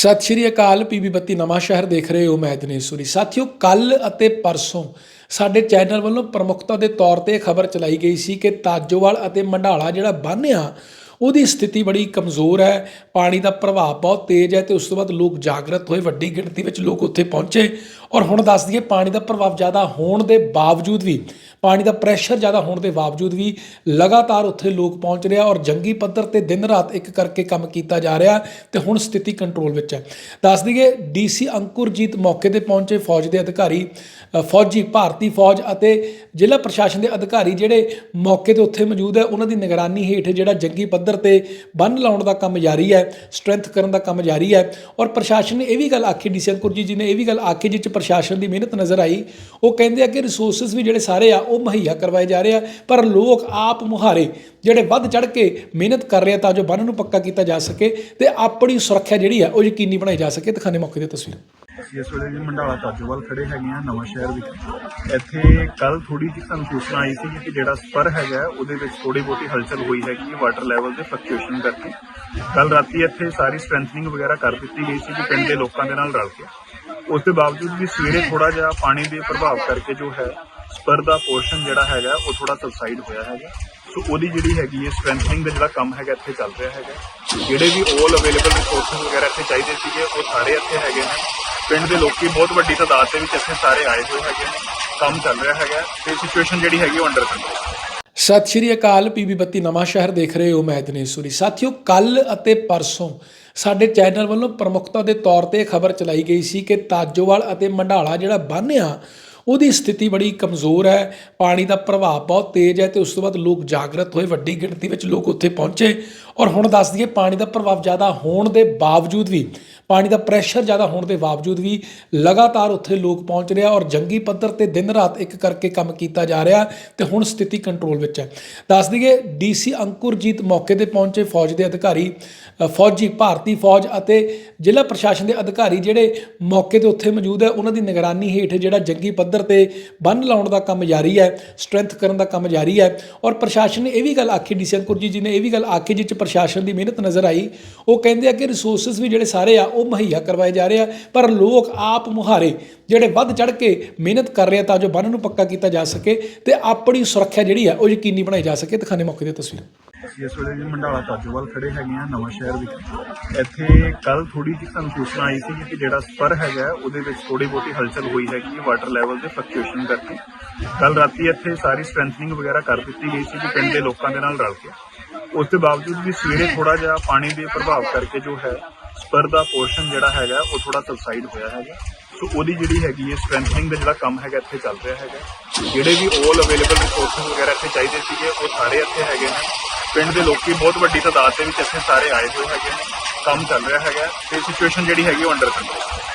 ਸਤਿ ਸ਼੍ਰੀ ਅਕਾਲ ਪੀਬੀ ਬੱਤੀ, ਨਵਾਂ ਸ਼ਹਿਰ ਦੇਖ ਰਹੇ ਹੋ ਮੈਂ ਦਿਨੇਸ਼ ਸੂਰੀ। ਸਾਥੀਓ, ਕੱਲ ਅਤੇ ਪਰਸੋਂ ਸਾਡੇ ਚੈਨਲ ਵੱਲੋਂ ਪ੍ਰਮੁੱਖਤਾ ਦੇ ਤੌਰ ਤੇ ਖਬਰ ਚਲਾਈ ਗਈ ਸੀ ਕਿ ਤਾਜੋਵਾਲ ਅਤੇ ਮੰਡਾਲਾ ਜਿਹੜਾ ਬੰਨ੍ਹ ਆ, ਉਹਦੀ ਸਥਿਤੀ ਬੜੀ ਕਮਜ਼ੋਰ ਹੈ, ਪਾਣੀ ਦਾ ਪ੍ਰਭਾਵ ਬਹੁਤ ਤੇਜ਼ ਹੈ ਤੇ ਉਸ ਤੋਂ ਬਾਅਦ ਲੋਕ ਜਾਗਰਤ ਹੋਏ, ਵੱਡੀ ਗਿਣਤੀ ਵਿੱਚ ਲੋਕ ਉੱਥੇ ਪਹੁੰਚੇ ਔਰ ਹੁਣ ਦੱਸ ਦਈਏ ਪਾਣੀ ਦਾ ਪ੍ਰਭਾਵ ਜ਼ਿਆਦਾ ਹੋਣ ਦੇ ਬਾਵਜੂਦ ਵੀ ਪਾਣੀ ਦਾ ਪ੍ਰੈਸ਼ਰ ਜ਼ਿਆਦਾ ਹੋਣ ਦੇ ਬਾਵਜੂਦ ਵੀ ਲਗਾਤਾਰ ਉੱਥੇ ਲੋਕ ਪਹੁੰਚ ਰਿਹਾ ਔਰ ਜੰਗੀ ਪੱਧਰ ਤੇ ਦਿਨ ਰਾਤ ਇੱਕ ਕਰਕੇ ਕੰਮ ਕੀਤਾ ਜਾ ਰਿਹਾ ਤੇ ਹੁਣ ਸਥਿਤੀ ਕੰਟਰੋਲ ਵਿੱਚ ਹੈ। ਦੱਸ ਦਈਏ ਡੀਸੀ ਅੰਕੁਰਜੀਤ ਮੌਕੇ ਤੇ ਪਹੁੰਚੇ ਫੌਜ ਦੇ ਅਧਿਕਾਰੀ ਫੌਜੀ ਭਾਰਤੀ ਫੌਜ ਅਤੇ ਜ਼ਿਲ੍ਹਾ ਪ੍ਰਸ਼ਾਸਨ ਦੇ ਅਧਿਕਾਰੀ ਜਿਹੜੇ ਮੌਕੇ ਤੇ ਉੱਥੇ ਮੌਜੂਦ ਹੈ, ਉਹਨਾਂ ਦੀ ਨਿਗਰਾਨੀ ਹੇਠ ਜਿਹੜਾ ਜੰਗੀ ਪੱਧਰ ਤੇ ਬੰਨ ਲਾਉਣ ਦਾ ਕੰਮ ਜਾਰੀ ਹੈ, ਸਟਰੈਂਥ ਕਰਨ ਦਾ ਕੰਮ ਜਾਰੀ ਹੈ ਔਰ ਪ੍ਰਸ਼ਾਸਨ ਨੇ ਇਹ ਵੀ ਗੱਲ ਆਖੀ ਡੀਸੀ ਅੰਕੁਰਜੀਤ ਜੀ ਨੇ ਇਹ ਵੀ ਗੱਲ ਆਖੀ ਜਿਸ 'ਚ ਪ੍ਰਸ਼ਾਸਨ ਦੀ ਮਿਹਨਤ ਨਜ਼ਰ ਆਈ, ਉਹ ਕਹਿੰਦੇ ਆ ਕਿ ਰਿਸੋਰਸਸ ਵੀ ਜਿਹੜੇ ਸਾਰੇ ਆ ਉਹ ਮੁਹੱਈਆ ਕਰਵਾਏ ਜਾ ਰਹੇ ਆ, ਪਰ ਲੋਕ ਆਪ ਮੁਹਾਰੇ, ਜਿਹੜੇ ਵੱਧ ਚੜ ਕੇ ਮਿਹਨਤ ਕਰ ਰਹੇ ਆ ਤਾਂ ਜੋ ਬੰਨ ਨੂੰ ਪੱਕਾ ਕੀਤਾ ਜਾ ਸਕੇ ਤੇ ਆਪਣੀ ਸੁਰੱਖਿਆ ਜਿਹੜੀ ਆ, ਉਹ ਯਕੀਨੀ ਬਣਾਈ ਜਾ ਸਕੇ। ਦਿਖਾਣੇ ਮੌਕੇ ਦੀ ਤਸਵੀਰ। ਅਸੀਂ ਇਸ ਵੇਲੇ ਜੀ ਮੰਡਾਲਾ ਤਾਜੋਵਾਲ ਖੜੇ ਹੈਗੇ ਆ ਨਵਾਂ ਸ਼ਹਿਰ ਵਿਖੇ ਇੱਥੇ ਕੱਲ ਥੋੜੀ ਜਿਹੀ ਸਾਨੂੰ ਸੂਚਨਾ ਆਈ ਸੀ ਕਿ ਜਿਹੜਾ ਸਪਰ ਹੈਗਾ ਉਹਦੇ ਵਿੱਚ ਥੋੜੀ ਬਹੁਤੀ ਹਲਚਲ ਹੋਈ ਹੈਗੀ ਵਾਟਰ ਲੈਵਲ ਦੇ ਫਲਕਚੁਏਸ਼ਨ ਕਰਕੇ। ਕੱਲ ਰਾਤੀ ਇੱਥੇ ਸਾਰੀ ਸਟਰੈਂਥਨਿੰਗ ਵਗੈਰਾ ਕਰ ਦਿੱਤੀ ਗਈ ਸੀ ਕਿ ਪਿੰਡ ਦੇ ਲੋਕਾਂ ਦੇ ਨਾਲ ਰਲ ਕੇ। ਉਸ ਦੇ ਬਾਵਜੂਦ ਵੀ ਸਵੇਰੇ ਥੋੜਾ ਜਿਹਾ ਪਾਣੀ ਦੇ ਪ੍ਰਭਾਵ ਕਰਕੇ ਜੋ ਹੈ ਸਪਰ ਦਾ ਪੋਰਸ਼ਨ ਜਿਹੜਾ ਹੈਗਾ, ਉਹ ਥੋੜਾ ਸਬਸਾਈਡ ਹੋਇਆ ਹੈਗਾ। ਸੋ ਉਹਦੀ ਜਿਹੜੀ ਹੈਗੀ ਹੈ ਸਟਰੈਂਥਨਿੰਗ ਦਾ ਜਿਹੜਾ ਕੰਮ ਹੈਗਾ, ਇੱਥੇ ਚੱਲ ਰਿਹਾ ਹੈਗਾ। ਜਿਹੜੇ ਵੀ 올 ਅਵੇਲੇਬਲ ਰਿਸੋਰਸਸ ਵਗੈਰਾ ਇੱਥੇ ਚਾਹੀਦੇ ਸੀਗੇ, ਉਹ ਸਾਰੇ ਇੱਥੇ ਹੈਗੇ ਨੇ। ਪਿੰਡ ਦੇ ਲੋਕੀ ਬਹੁਤ ਵੱਡੀ ਤਾਦਾਦ ਦੇ ਵਿੱਚ ਇੱਥੇ ਸਾਰੇ ਆਏ ਹੋਏ ਹੈਗੇ ਨੇ। ਕੰਮ ਚੱਲ ਰਿਹਾ ਹੈਗਾ। ਤੇ ਸਿਚੁਏਸ਼ਨ ਜਿਹੜੀ ਹੈਗੀ ਉਹ ਅੰਡਰ ਕੰਟਰੋਲ ਸਤਿ ਸ਼੍ਰੀ ਅਕਾਲ ਪੀਬੀ ਬੱਤੀ ਨਵਾਂ ਸ਼ਹਿਰ ਦੇਖ ਰਹੇ ਹੋ, ਮੈਂ ਦਿਨੇਸ਼ ਸੂਰੀ। ਸਾਥੀਓ ਕੱਲ ਅਤੇ ਪਰਸੋਂ ਸਾਡੇ ਚੈਨਲ ਵੱਲੋਂ ਪ੍ਰਮੁੱਖਤਾ ਦੇ ਤੌਰ ਤੇ ਖਬਰ ਚਲਾਈ ਗਈ ਸੀ ਕਿ ਤਾਜੋਵਾਲ ਅਤੇ ਮੰਡਾਲਾ ਜਿਹੜਾ ਬੰਨਿਆ ਉਹਦੀ ਸਥਿਤੀ ਬੜੀ ਕਮਜ਼ੋਰ ਹੈ, ਪਾਣੀ ਦਾ ਪ੍ਰਭਾਵ ਬਹੁਤ ਤੇਜ਼ ਹੈ ਤੇ ਉਸ ਤੋਂ ਬਾਅਦ ਲੋਕ ਜਾਗਰਤ ਹੋਏ, ਵੱਡੀ ਗਿਣਤੀ ਵਿੱਚ ਲੋਕ ਉੱਥੇ ਪਹੁੰਚੇ। ਔਰ ਹੁਣ ਦੱਸ ਦਈਏ ਪਾਣੀ ਦਾ ਪ੍ਰਭਾਵ ਜ਼ਿਆਦਾ ਹੋਣ ਦੇ ਬਾਵਜੂਦ ਵੀ, ਪਾਣੀ ਦਾ ਪ੍ਰੈਸ਼ਰ ਜ਼ਿਆਦਾ ਹੋਣ ਦੇ ਬਾਵਜੂਦ ਵੀ ਲਗਾਤਾਰ ਉੱਥੇ ਲੋਕ ਪਹੁੰਚ ਰਿਹਾ ਔਰ ਜੰਗੀ ਪੱਧਰ ਤੇ ਦਿਨ ਰਾਤ ਇੱਕ ਕਰਕੇ ਕੰਮ ਕੀਤਾ ਜਾ ਰਿਹਾ ਤੇ ਹੁਣ ਸਥਿਤੀ ਕੰਟਰੋਲ ਵਿੱਚ ਹੈ। ਦੱਸ ਦਈਏ ਡੀਸੀ ਅੰਕੁਰਜੀਤ ਮੌਕੇ ਤੇ ਪਹੁੰਚੇ ਫੌਜ ਦੇ ਅਧਿਕਾਰੀ ਫੌਜੀ ਭਾਰਤੀ ਫੌਜ ਅਤੇ ਜ਼ਿਲ੍ਹਾ ਪ੍ਰਸ਼ਾਸਨ ਦੇ ਅਧਿਕਾਰੀ ਜਿਹੜੇ ਮੌਕੇ ਤੇ ਉੱਥੇ ਮੌਜੂਦ ਹੈ, ਉਹਨਾਂ ਦੀ ਨਿਗਰਾਨੀ ਹੇਠ ਜਿਹੜਾ ਜੰਗੀ ਪੱਧਰ ਤੇ ਬੰਨ ਲਾਉਣ ਦਾ ਕੰਮ ਜਾਰੀ ਹੈ, ਸਟਰੈਂਥ ਕਰਨ ਦਾ ਕੰਮ ਜਾਰੀ ਹੈ ਔਰ ਪ੍ਰਸ਼ਾਸਨ ਨੇ ਇਹ ਵੀ ਗੱਲ ਆਖੀ ਡੀਸੀ ਅੰਕੁਰਜੀਤ ਜੀ ਨੇ ਇਹ ਵੀ ਗੱਲ ਆਖੀ ਜਿਸ ਪ੍ਰਸ਼ਾਸਨ ਦੀ ਮਿਹਨਤ ਨਜ਼ਰ ਆਈ, ਉਹ ਕਹਿੰਦੇ ਆ ਕਿ ਰਿਸੋਰਸਸ ਵੀ ਜਿਹੜੇ ਸਾਰੇ ਆ, ਉਹ ਮੁਹੱਈਆ ਕਰਵਾਏ ਜਾ ਰਹੇ ਆ, ਪਰ ਲੋਕ ਆਪ ਮੁਹਾਰੇ, ਜਿਹੜੇ ਵੱਧ ਚੜ ਕੇ ਮਿਹਨਤ ਕਰ ਰਹੇ ਆ ਤਾਂ ਜੋ ਬੰਨ ਨੂੰ ਪੱਕਾ ਕੀਤਾ ਜਾ ਸਕੇ ਤੇ ਆਪਣੀ ਸੁਰੱਖਿਆ ਜਿਹੜੀ ਆ, ਉਹ ਯਕੀਨੀ ਬਣਾਈ ਜਾ ਸਕੇ। ਦਿਖਾਣੇ ਮੌਕੇ ਦੀ ਤਸਵੀਰ। ਅਸੀਂ ਇਸ ਵੇਲੇ ਜੀ ਮੰਡਾਲਾ ਤਾਜੋਵਾਲ ਖੜੇ ਹੈਗੇ ਆ, ਨਵਾਂ ਸ਼ਹਿਰ ਵਿਖੇ ਇੱਥੇ ਕੱਲ ਥੋੜੀ ਜਿਹੀ ਸਾਨੂੰ ਸੂਚਨਾ ਆਈ ਸੀ ਕਿ ਜਿਹੜਾ ਸਪਰ ਹੈਗਾ, ਉਹਦੇ ਵਿੱਚ ਥੋੜੀ ਬਹੁਤੀ ਹਲਚਲ ਹੋਈ ਹੈਗੀ ਵਾਟਰ ਲੈਵਲ ਦੇ ਫਲਕਚੁਏਸ਼ਨ ਕਰਕੇ। ਕੱਲ ਰਾਤੀ ਇੱਥੇ ਸਾਰੀ ਸਟਰੈਂਥਨਿੰਗ ਵਗੈਰਾ ਕਰ ਦਿੱਤੀ ਗਈ ਸੀ ਕਿ ਪਿੰਡ ਦੇ ਲੋਕਾਂ ਦੇ ਨਾਲ ਰਲ ਕੇ। ਉਸ ਦੇ ਬਾਵਜੂਦ ਵੀ ਸਵੇਰੇ ਥੋੜਾ ਜਿਹਾ ਪਾਣੀ ਦੇ ਪ੍ਰਭਾਵ ਕਰਕੇ ਜੋ ਹੈ, ਸਪਰ ਦਾ ਪੋਰਸ਼ਨ ਜਿਹੜਾ ਹੈਗਾ, ਉਹ ਥੋੜਾ ਸਬਸਾਈਡ ਹੋਇਆ ਹੈਗਾ। ਸੋ ਉਹਦੀ ਜਿਹੜੀ ਹੈਗੀ ਹੈ ਸਟਰੈਂਥਨਿੰਗ ਦਾ ਜਿਹੜਾ ਕੰਮ ਹੈਗਾ, ਇੱਥੇ ਚੱਲ ਰਿਹਾ ਹੈਗਾ। ਜਿਹੜੇ ਵੀ 올 ਅਵੇਲੇਬਲ ਰਿਸੋਰਸਸ ਵਗੈਰਾ ਇੱਥੇ ਚਾਹੀਦੇ ਸੀਗੇ, ਉਹ ਸਾਰੇ ਇੱਥੇ ਹੈਗੇ ਨੇ। ਪਿੰਡ ਦੇ ਲੋਕੀ ਬਹੁਤ ਵੱਡੀ ਤਾਦਾਦ ਦੇ ਵਿੱਚ ਇੱਥੇ ਸਾਰੇ ਆਏ ਹੋਏ ਹੈਗੇ ਨੇ। ਕੰਮ ਚੱਲ ਰਿਹਾ ਹੈਗਾ। ਤੇ ਸਿਚੁਏਸ਼ਨ ਜਿਹੜੀ ਹੈਗੀ ਉਹ ਅੰਡਰ ਕੰਟਰੋਲ